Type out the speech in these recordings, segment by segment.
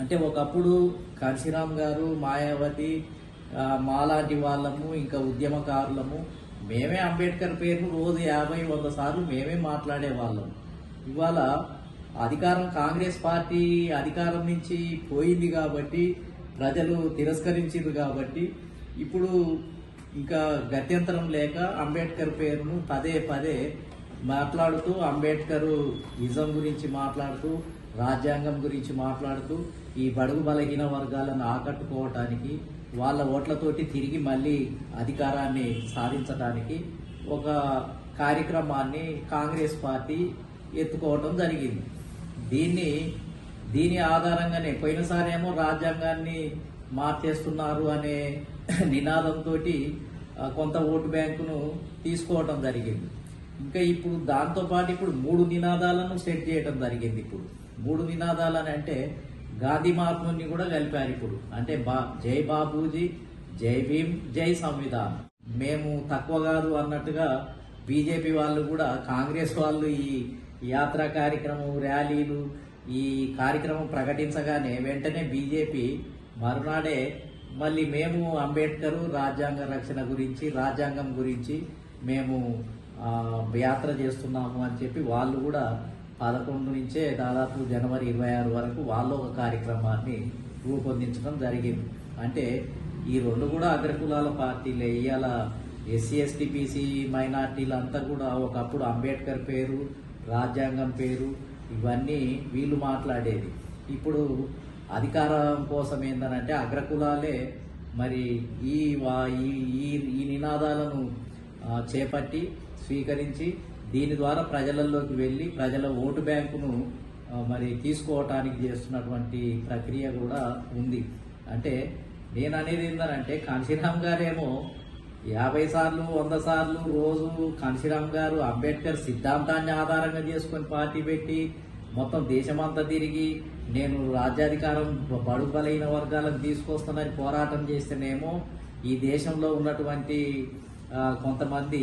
అంటే ఒకప్పుడు కాశీరామ్ గారు మాయావతి మాలాంటి వాళ్ళము ఇంకా ఉద్యమకారులము మేమే అంబేద్కర్ పేరును రోజు యాభై వంద సార్లు మేమే మాట్లాడే వాళ్ళం ఇవాళ అధికారం కాంగ్రెస్ పార్టీ అధికారం నుంచి పోయింది కాబట్టి ప్రజలు తిరస్కరించారు కాబట్టి ఇప్పుడు ఇంకా గత్యంతరం లేక అంబేద్కర్ పేరును పదే పదే మాట్లాడుతూ అంబేద్కర్ ఇజం గురించి మాట్లాడుతూ రాజ్యాంగం గురించి మాట్లాడుతూ ఈ బడుగు బలహీన వర్గాలను ఆకట్టుకోవటానికి వాళ్ళ ఓట్లతోటి తిరిగి మళ్ళీ అధికారాన్ని సాధించడానికి ఒక కార్యక్రమాన్ని కాంగ్రెస్ పార్టీ ఎత్తుకోవటం జరిగింది. దీన్ని దీని ఆధారంగానే పోయినసారేమో రాజ్యాంగాన్ని మార్చేస్తున్నారు అనే నినాదంతో కొంత ఓటు బ్యాంకును తీసుకోవటం జరిగింది. ఇంకా ఇప్పుడు దాంతో పాటు ఇప్పుడు మూడు నినాదాలను సెట్ చేయడం జరిగింది ఇప్పుడు. మూడు నినాదాలని అంటే గాంధీ మహాత్ముని కూడా కలిపారు ఇప్పుడు. అంటే బా జై బాబూజీ జై భీమ్ జై సంవిధాన్. మేము తక్కువ కాదు అన్నట్టుగా బీజేపీ వాళ్ళు కూడా కాంగ్రెస్ వాళ్ళు ఈ యాత్రా కార్యక్రమం ర్యాలీలు ఈ కార్యక్రమం ప్రకటించగానే వెంటనే బీజేపీ మరునాడే మళ్ళీ మేము అంబేద్కర్ రాజ్యాంగ రక్షణ గురించి రాజ్యాంగం గురించి మేము యాత్ర చేస్తున్నాము అని చెప్పి వాళ్ళు కూడా పదకొండు నుంచే దాదాపు జనవరి ఇరవై ఆరు వరకు వాళ్ళు ఒక కార్యక్రమాన్ని రూపొందించడం జరిగింది. అంటే ఈ రెండు కూడా అగ్రకులాల పార్టీలే. ఇవాళ ఎస్సీ ఎస్టీ బీసీ మైనార్టీలు అంతా కూడా ఒకప్పుడు అంబేద్కర్ పేరు రాజ్యాంగం పేరు ఇవన్నీ వీళ్ళు మాట్లాడేది. ఇప్పుడు అధికారం కోసం ఏందనంటే అగ్రకులాలే మరి ఈ వా- ఈ ఈ- ఈ నినాదాలను చేపట్టి స్వీకరించి దీని ద్వారా ప్రజలలోకి వెళ్ళి ప్రజల ఓటు బ్యాంకును మరి తీసుకోవటానికి చేస్తున్నటువంటి ప్రక్రియ కూడా ఉంది. అంటే నేను అనేది ఏంటంటే కాంశీరామ్ గారేమో యాభై సార్లు వంద సార్లు రోజు కాంశీరామ్ గారు అంబేద్కర్ సిద్ధాంతాన్ని ఆధారంగా చేసుకొని పార్టీ పెట్టి మొత్తం దేశమంతా తిరిగి నేను రాజ్యాధికారం బడు బలైన వర్గాలకు తీసుకొస్తానని పోరాటం చేస్తేనేమో ఈ దేశంలో ఉన్నటువంటి కొంతమంది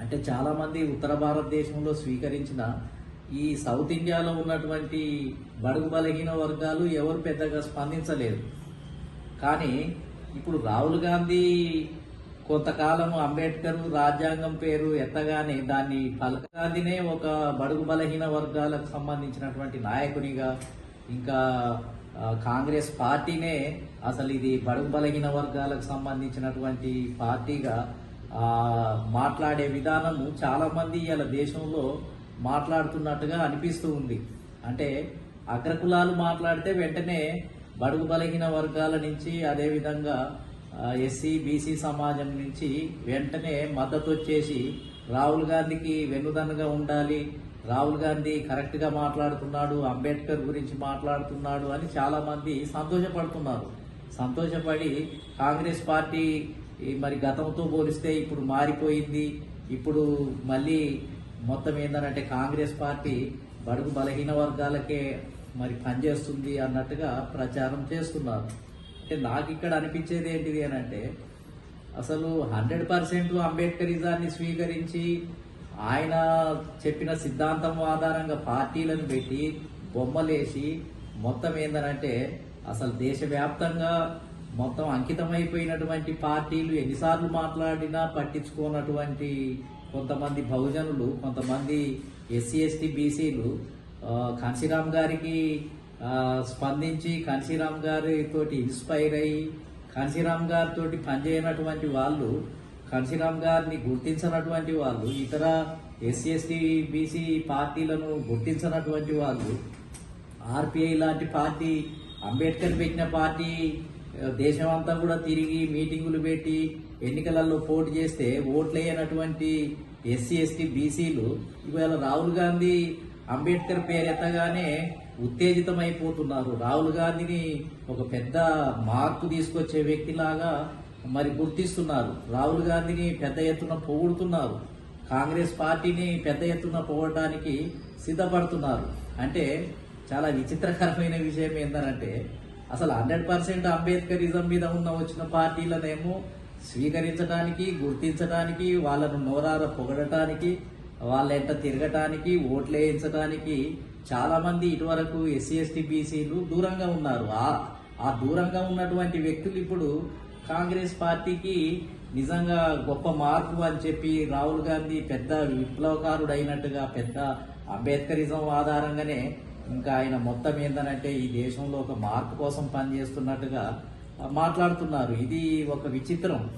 అంటే చాలామంది ఉత్తర భారతదేశంలో స్వీకరించిన ఈ సౌత్ ఇండియాలో ఉన్నటువంటి బడుగు బలహీన వర్గాలు ఎవరు పెద్దగా స్పందించలేదు. కానీ ఇప్పుడు రాహుల్ గాంధీ కొంతకాలం అంబేద్కర్ రాజ్యాంగం పేరు ఎత్తగానే దాన్ని పలకాదినే గాంధీనే ఒక బడుగు బలహీన వర్గాలకు సంబంధించినటువంటి నాయకునిగా ఇంకా కాంగ్రెస్ పార్టీనే అసలు ఇది బడుగు బలహీన వర్గాలకు సంబంధించినటువంటి పార్టీగా మాట్లాడే విధానము చాలా మంది ఇలా దేశంలో మాట్లాడుతున్నట్టుగా అనిపిస్తూ ఉంది. అంటే అగ్రకులాలు మాట్లాడితే వెంటనే బడుగు బలహీన వర్గాల నుంచి అదేవిధంగా ఎస్సీ బీసీ సమాజం నుంచి వెంటనే మద్దతు వచ్చేసి రాహుల్ గాంధీకి వెన్నుదన్నుగా ఉండాలి రాహుల్ గాంధీ కరెక్ట్గా మాట్లాడుతున్నాడు అంబేద్కర్ గురించి మాట్లాడుతున్నాడు అని చాలామంది సంతోషపడుతున్నారు. సంతోషపడి కాంగ్రెస్ పార్టీ మరి గతంతో పోలిస్తే ఇప్పుడు మారిపోయింది. ఇప్పుడు మళ్ళీ మొత్తం ఏంటంటే కాంగ్రెస్ పార్టీ బడుగు బలహీన వర్గాలకే మరి పనిచేస్తుంది అన్నట్టుగా ప్రచారం చేస్తున్నారు. అంటే నాకు ఇక్కడ అనిపించేది ఏంటిది అని అంటే అసలు హండ్రెడ్ పర్సెంట్ అంబేద్కరిజాన్ని స్వీకరించి ఆయన చెప్పిన సిద్ధాంతం ఆధారంగా పార్టీలను పెట్టి బొమ్మలేసి మొత్తం ఏందనంటే అసలు దేశవ్యాప్తంగా మొత్తం అంకితమైపోయినటువంటి పార్టీలు ఎన్నిసార్లు మాట్లాడినా పట్టించుకోనటువంటి కొంతమంది బహుజనులు కొంతమంది ఎస్సీ ఎస్టీ బీసీలు కాంశీరామ్ గారికి స్పందించి కాంశీరామ్ గారితో ఇన్స్పైర్ అయ్యి కాంశీరామ్ గారితో పనిచేయనటువంటి వాళ్ళు కాంశీరామ్ గారిని గుర్తించినటువంటి వాళ్ళు ఇతర ఎస్సీ ఎస్టీ బీసీ పార్టీలను గుర్తించినటువంటి వాళ్ళు ఆర్పిఐ లాంటి పార్టీ అంబేద్కర్ పెట్టిన పార్టీ దేశం అంతా కూడా తిరిగి మీటింగులు పెట్టి ఎన్నికలలో పోటీ చేస్తే ఓట్లేయనటువంటి ఎస్సీ ఎస్టీ బీసీలు ఇవాళ రాహుల్ గాంధీ అంబేద్కర్ పేరెత్తగానే ఉత్తేజితమైపోతున్నారు. రాహుల్ గాంధీని ఒక పెద్ద మార్పు తీసుకొచ్చే వ్యక్తిలాగా మరి గుర్తిస్తున్నారు. రాహుల్ గాంధీని పెద్ద ఎత్తున పొగుడుతున్నారు. కాంగ్రెస్ పార్టీని పెద్ద ఎత్తున పోవడానికి సిద్ధపడుతున్నారు. అంటే చాలా విచిత్రకరమైన విషయం ఏంటంటే అసలు హండ్రెడ్ పర్సెంట్ అంబేద్కరిజం మీద ఉన్న వచ్చిన పార్టీలనేమో స్వీకరించడానికి గుర్తించడానికి వాళ్ళను నోరార పొగడటానికి వాళ్ళ ఎంట తిరగటానికి ఓట్లు వేయించడానికి చాలామంది ఇటువరకు ఎస్సీ ఎస్టీ బీసీలు దూరంగా ఉన్నారు. ఆ ఆ దూరంగా ఉన్నటువంటి వ్యక్తులు ఇప్పుడు కాంగ్రెస్ పార్టీకి నిజంగా గొప్ప మార్పు అని చెప్పి రాహుల్ గాంధీ పెద్ద విప్లవకారుడు అయినట్టుగా పెద్ద అంబేద్కరిజం ఆధారంగానే ఇంకా ఆయన మొత్తం ఏంటనంటే ఈ దేశంలో ఒక మార్పు కోసం పనిచేస్తున్నట్టుగా మాట్లాడుతున్నారు. ఇది ఒక విచిత్రం.